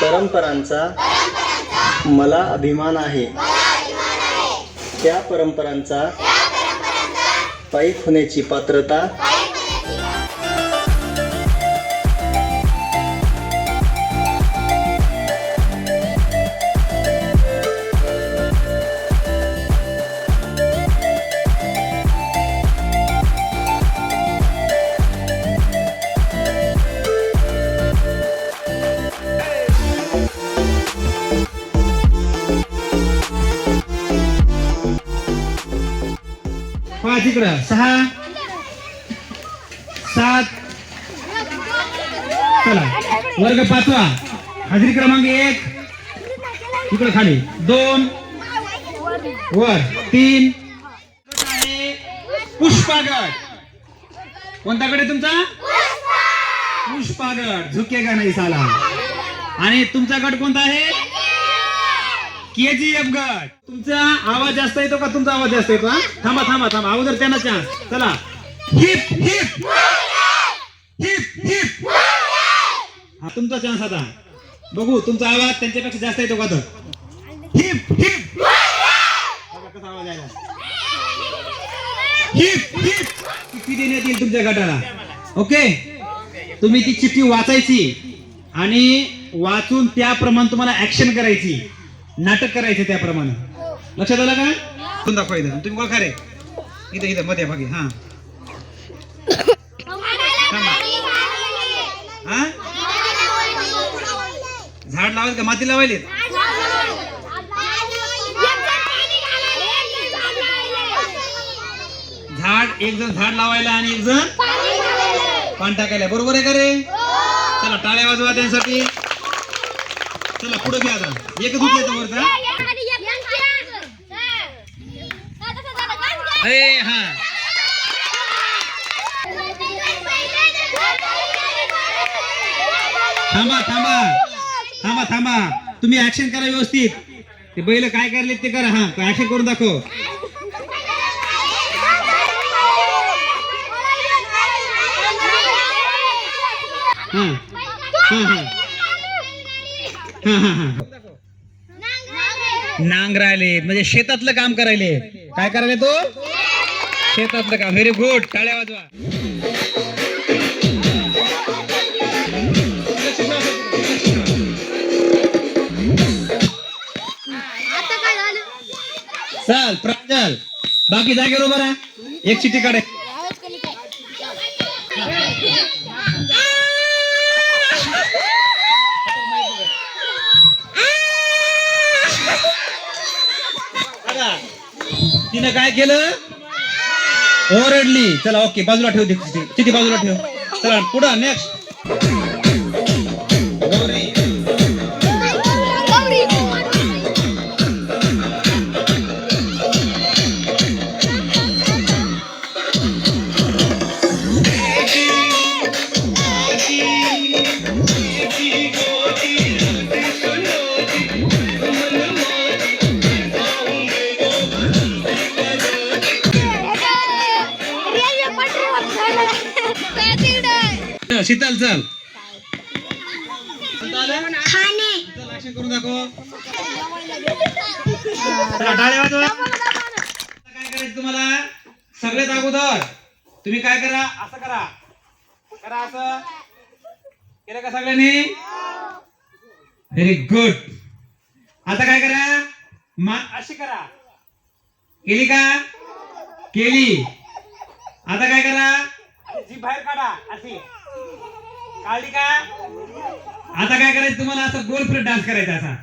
परंपरांचा मला अभिमान आहे. त्या परंपरांचा पायीक होण्याची पात्रता तिकडं. सहा. सात. चला. वर्ग पाचवा. हजेरी क्रमांक एक. इकडं खाली. दोन. वर. तीन. पुष्पागड. कोणता गड तुमचा? पुष्पागड. झुके का नाही साला? आणि तुमचा गट कोणता आहे? केजीएफ गट. तुमचा आवाज जास्त येतो का? तुमचा आवाज जास्त येतो हा? थांबा थांबा थांबा. अगोदर त्यांना चान्स चला. Hip hip. Hip hip. हा तुमचा चान्स आता. बघू तुमचा आवाज त्यांच्यापेक्षा जास्त येतो का तर हिप हिप. कसा आवाज यायला. Hip hip. चिठ्ठी देण्यात येईल तुमच्या गटाला. ओके? तुम्ही ती चिठ्ठी वाचायची आणि वाचून त्याप्रमाणे तुम्हाला ऍक्शन करायची. नाटक करायचं त्याप्रमाणे. लक्षात आलं का? दाखवा इथं. तुम्ही ओळखा रे इथं इथं मध्ये भागी हा. हा? झाड लावायचं का? माती लावायले झाड एक जण झाड लावायला आणि एक जण पान टाकायला. बरोबर आहे का रे? चला टाळ्या वाजवा त्यांसाठी. चला पुढे घ्या आता. एकच उठले वर का ए हा. थांबा थांबा. थांबा थांबा. तुम्ही ऍक्शन करा व्यवस्थित. ते बैल काय करले ते करा हा. ऍक्शन करून दाखव. हा हा हा. हा हा हा. नांगरायले म्हणजे शेतातलं काम करायले. काय करायले तो? शेतातलं काम. व्हेरी गुड टाळ्या वाजवा. चल प्रांजल. बाकी जागेवर उभा राहा. एक चिठ्ठी काढे काय केलं? ओरडली. चला ओके बाजूला ठेव ती बाजूला ठेव. चला पुढं नेक्स्ट शीतल चल. करून दाखव. वाजवा. काय करायचं तुम्हाला? सगळ्यात अगोदर तुम्ही काय करा? असं करा. करा असं. केलं का सगळ्यांनी? व्हेरी गुड आता काय करा? मान अशी करा. केली का? केली. आता काय करा? जी बाहेर काढा अशी. आता काय करायचं तुम्हाला? असं गोल फिरत डान्स करायचा असा.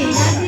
Thank you.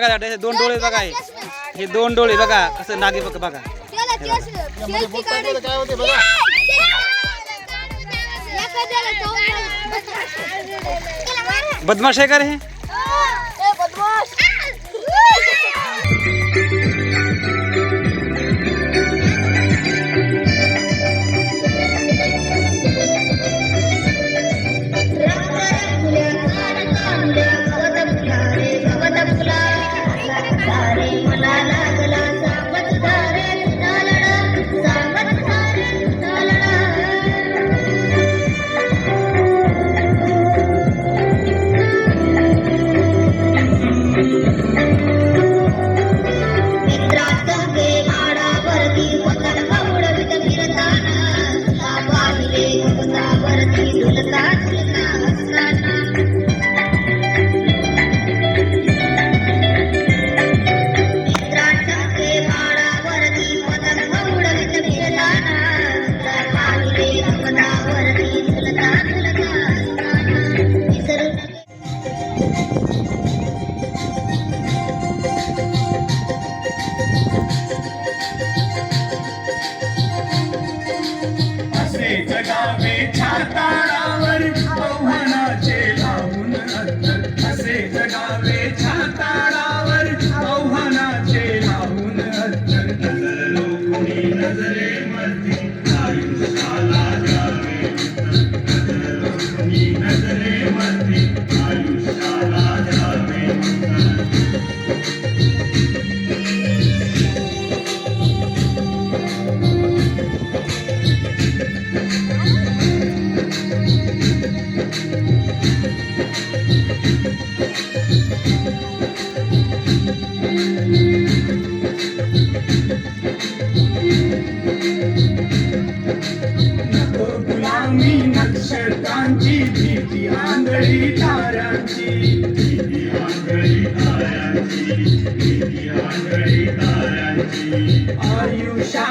बघा दोन डोळे बघा हे. दोन डोळे बघा कसं नागे बघा बघा. बदमाश आहे का रे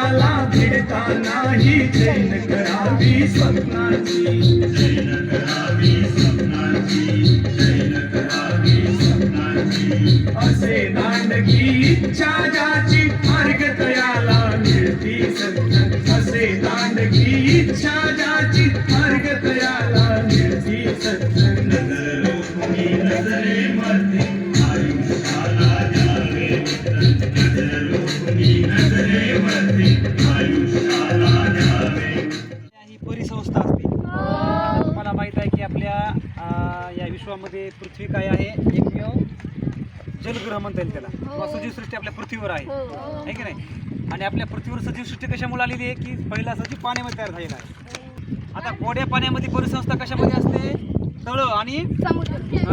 स्वप्नाला भिडताना ही चैन करावी स्वप्नाची. चैन करावी स्वप्नाची चैन करावी स्वप्नाची असे दांडगी इच्छा ज्याची मार्ग तयाला मिळती सत्य. असे दांडगी इच्छा ज्याची मार्ग तयाला मिळती सत्य. नजरे मध्ये आयुष्याला जावे म्हणता येईल त्याला किंवा सजीव सृष्टी आपल्या पृथ्वीवर आहे. आहे की नाही? आणि आपल्या पृथ्वीवर सजीव सृष्टी कशामुळे आलेली आहे की पहिला सजीव पाण्यामध्ये तयार झालेला आहे. आता गोड्या पाण्यामध्ये परिसंस्था कशामध्ये असते? तळ आणि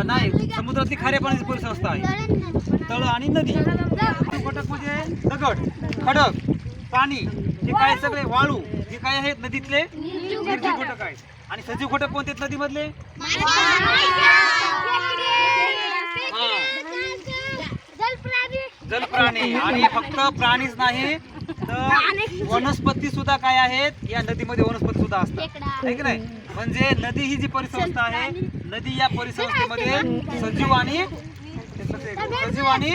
नाही समुद्रातली खाऱ्या पाण्याची परिसंस्था आहे. तळ आणि नदी. घटक म्हणजे दगड खडक पाणी हे काय सगळे? वाळू. हे काय आहेत? नदीतले? निर्जीव घटक. आहेत. आणि सजीव घटक कोणते नदीमधले? जलप्राणी आणि फक्त प्राणीच नाही तर वनस्पती सुद्धा काय आहेत? या नदीमध्ये वनस्पती सुद्धा असतात. आहे की नाही? म्हणजे नदी ही जी परिसंस्था आहे नदी या परिसंस्थेमध्ये सजीव आणि सजीव आणि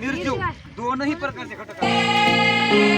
निर्जीव. दोनही प्रकारचे घटक आहेत.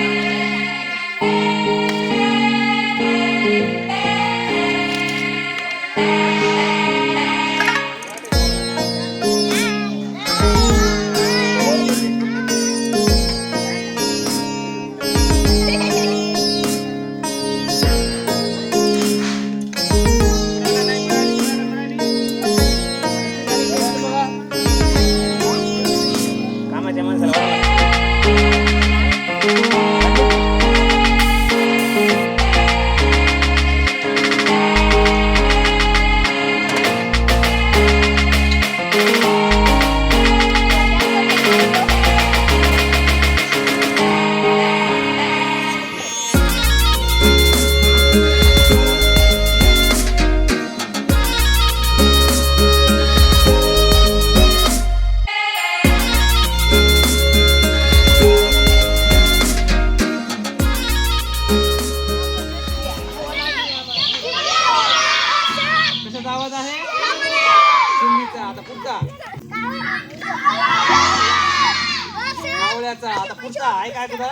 मावळ्याचा आता पुढचा आहे काय तुझा?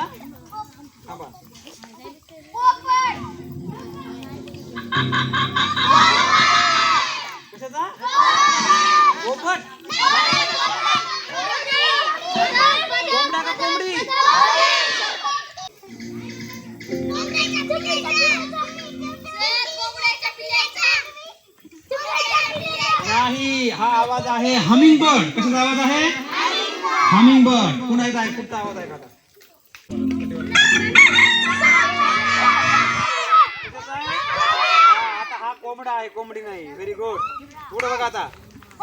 थांबा. कशाचा? पोपट कोंबडा का कोंबडी? नाही हा आवाज आहे हमिंग बर्ड कशाचा आवाज आहे? हमिंग बर्ड पुन्हा एकदा ऐकून आवाज ऐका आता. हा कोंबडा आहे कोंबडी नाही. व्हेरी गुड पुढे बघा आता.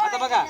आता बघा.